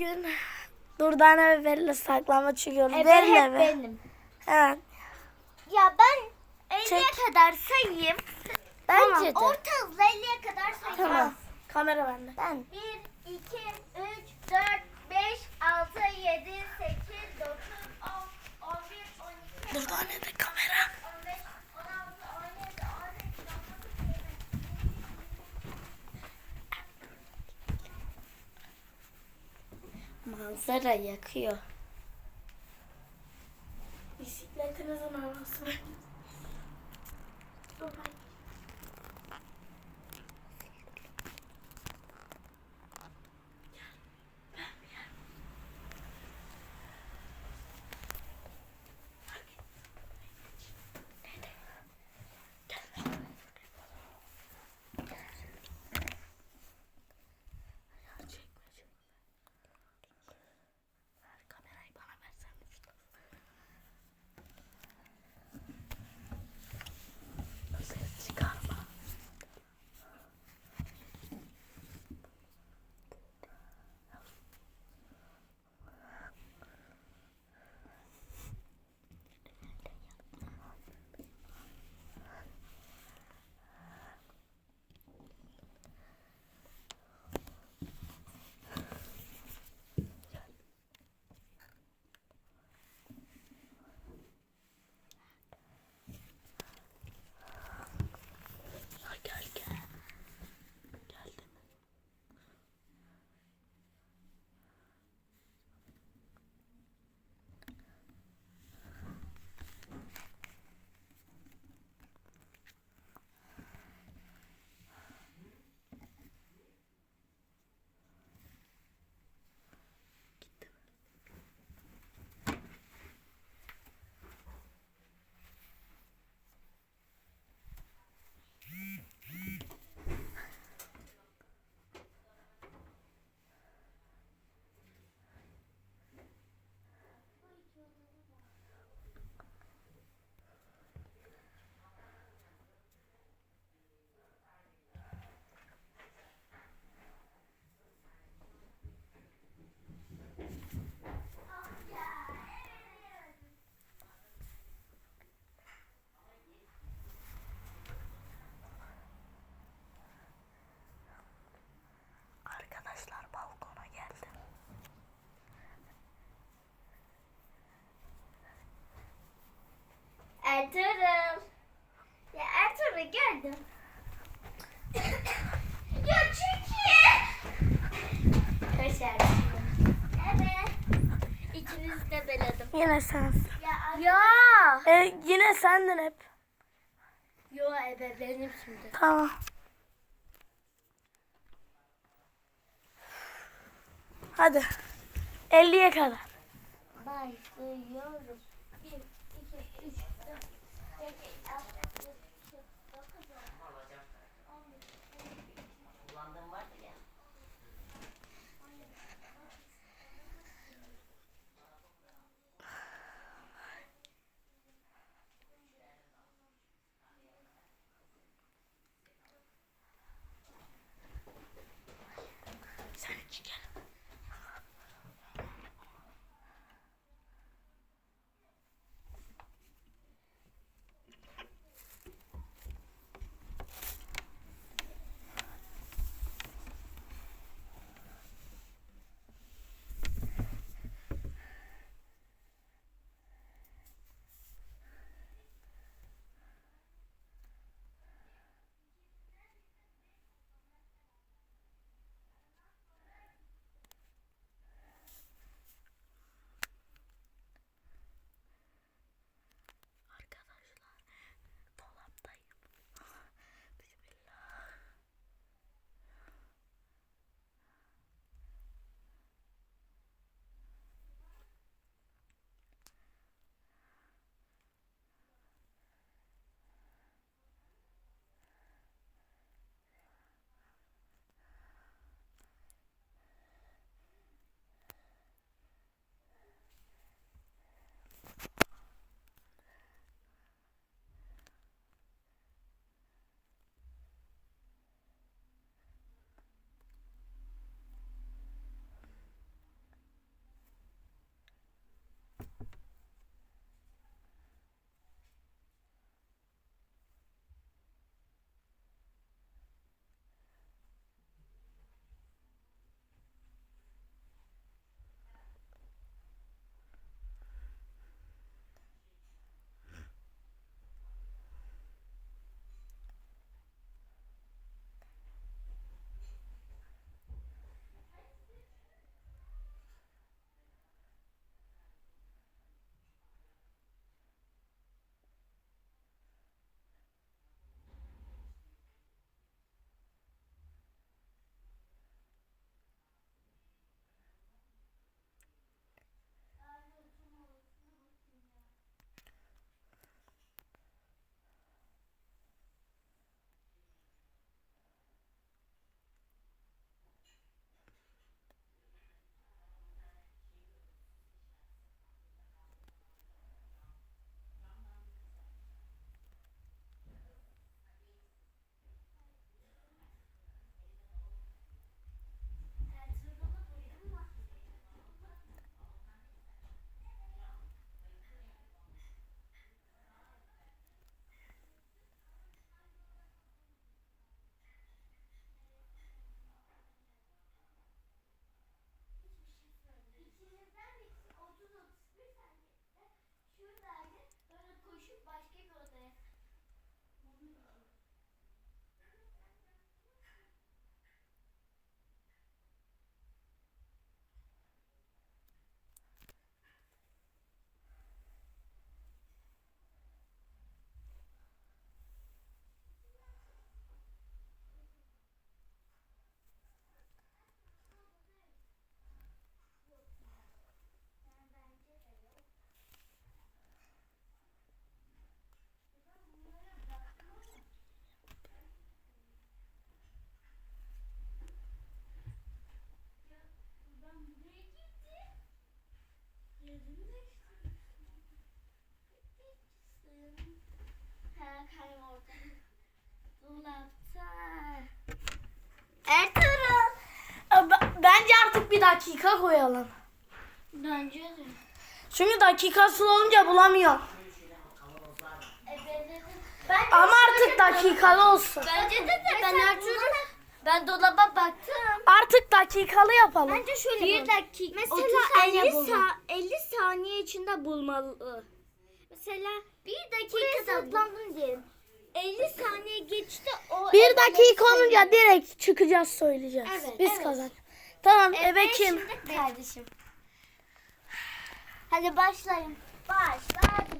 Gün Durdane ve Beril'le saklanma çıkıyoruz. Ebe Verin hep eve. benim. Evet. Ya ben 50'ye Çek. kadar sayayım. Bence de. Orta hızla 50'ye kadar sayayım. Tamam. Kamera bende. Ben 1, 2, 3, 4, 5, 6, 7, 8, 9, 10, 11, 12, Durdane de kamera. 15, 16, 17, 18, 19, Manzara yakıyor. Bisikletinizin havası. Ertuğrul. Ya Ertuğrul gördüm. ya çekil. Kaşar. Evet. İkinizi de beladım. Yine sensin. Ya. Ya. E, yine sendin hep. Yo ebe benim şimdi. Tamam. Hadi. 50'ye kadar. Başlıyoruz. Dakika koyalım. Bence de. Çünkü dakikasız olunca bulamıyorum. Ben Ama artık dakikalı olsun. Bence de de ben Ertuğrul. Ben dolaba baktım. Artık dakikalı yapalım. Bence şöyle Bir dakika. Mesela Mesela 50, 50 sa 50 saniye içinde bulmalı. Mesela Bir dakika saklandın diyelim. 50 saniye geçti o Bir dakika olunca direkt çıkacağız söyleyeceğiz. Evet, Biz evet. kazan. Tamam ebe kim? şimdi kardeşim. Hadi başlayın. Başladım.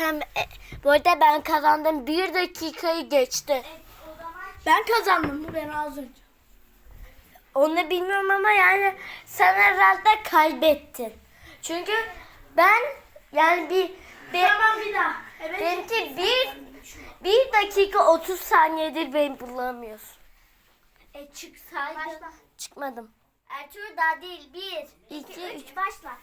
Kem- e, bu arada ben kazandım. Bir dakikayı geçti. Ben kazandım bu ben az önce. Onu bilmiyorum ama yani sen herhalde kaybettin. Çünkü ben yani bir, bir Tamam bir daha. Ebe benimki bir bir dakika 30 saniyedir beni bulamıyorsun. e, çıksaydı. Başla. Çıkmadım. Ertuğrul daha değil. 1, 2, İki, 3 başla.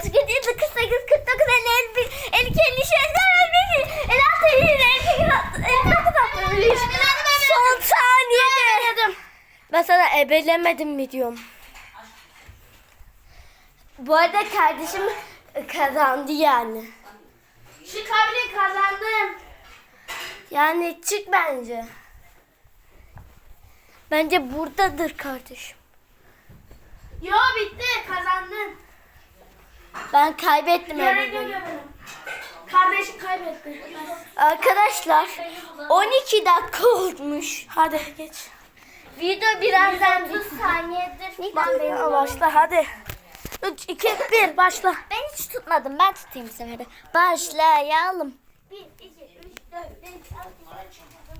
Kaldı gidiyor 48 49 50 51 52 53 54 55 56 57 58 Son saniyede. Ben sana ebelemedim mi diyorum. Bu arada kardeşim kazandı yani. Çıkabilir kazandım. Yani çık bence. Bence buradadır kardeşim. Yo bitti kazandın. Ben kaybettim görelim. Kardeşim kaybetti. Arkadaşlar 12 dakika olmuş. Hadi geç. Video birazdan 30 saniyedir. Başla, başla hadi. 3, 2, 1 başla. Ben hiç tutmadım. Ben tutayım bu sefer. Başlayalım. 1, 2, 3, 4, 5, 6, 7, 8, 9, 10, 11, 12, 13, 14, 15, 16, 17, 18, 19, 20, 21, 22, 23, 24, 25, 26.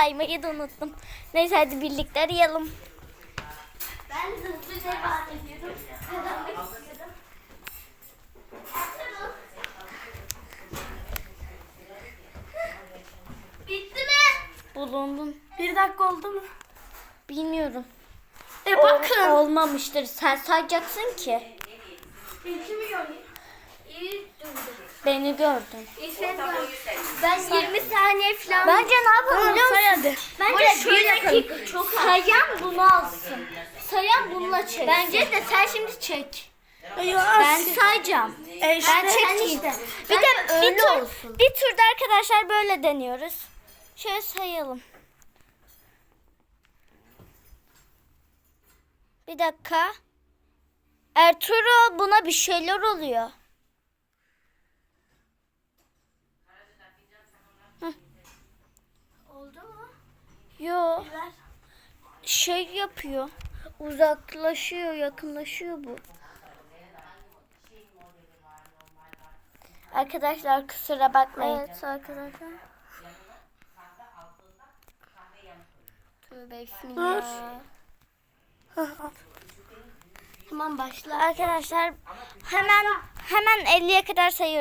saymayı da unuttum. Neyse hadi birlikte arayalım. Ben hızlıca bahsediyorum. Kazanmak istiyorum. Bitti mi? Bulundum. Bir dakika oldu mu? Bilmiyorum. E Ol- bakın. olmamıştır. Sen sayacaksın ki. İlkimi göreyim. İyi döndü. Beni gördün. Ben 20 saniye falan. Bence ne yapalım biliyor musun? Bence Oraya şöyle bir ki sayan bunu alsın. Sayan bununla çeksin. Bence de sen şimdi çek. ben sayacağım. E işte. Ben çekeyim. işte. Bir de bir tur, olsun. bir turda arkadaşlar böyle deniyoruz. Şöyle sayalım. Bir dakika. Ertuğrul buna bir şeyler oluyor. Oldu mu? Yo. Şey yapıyor. Uzaklaşıyor, yakınlaşıyor bu. Arkadaşlar kusura bakmayın. Evet arkadaşlar. Tövbe bismillah. Tamam başla. Arkadaşlar hemen hemen 50'ye kadar sayıyoruz.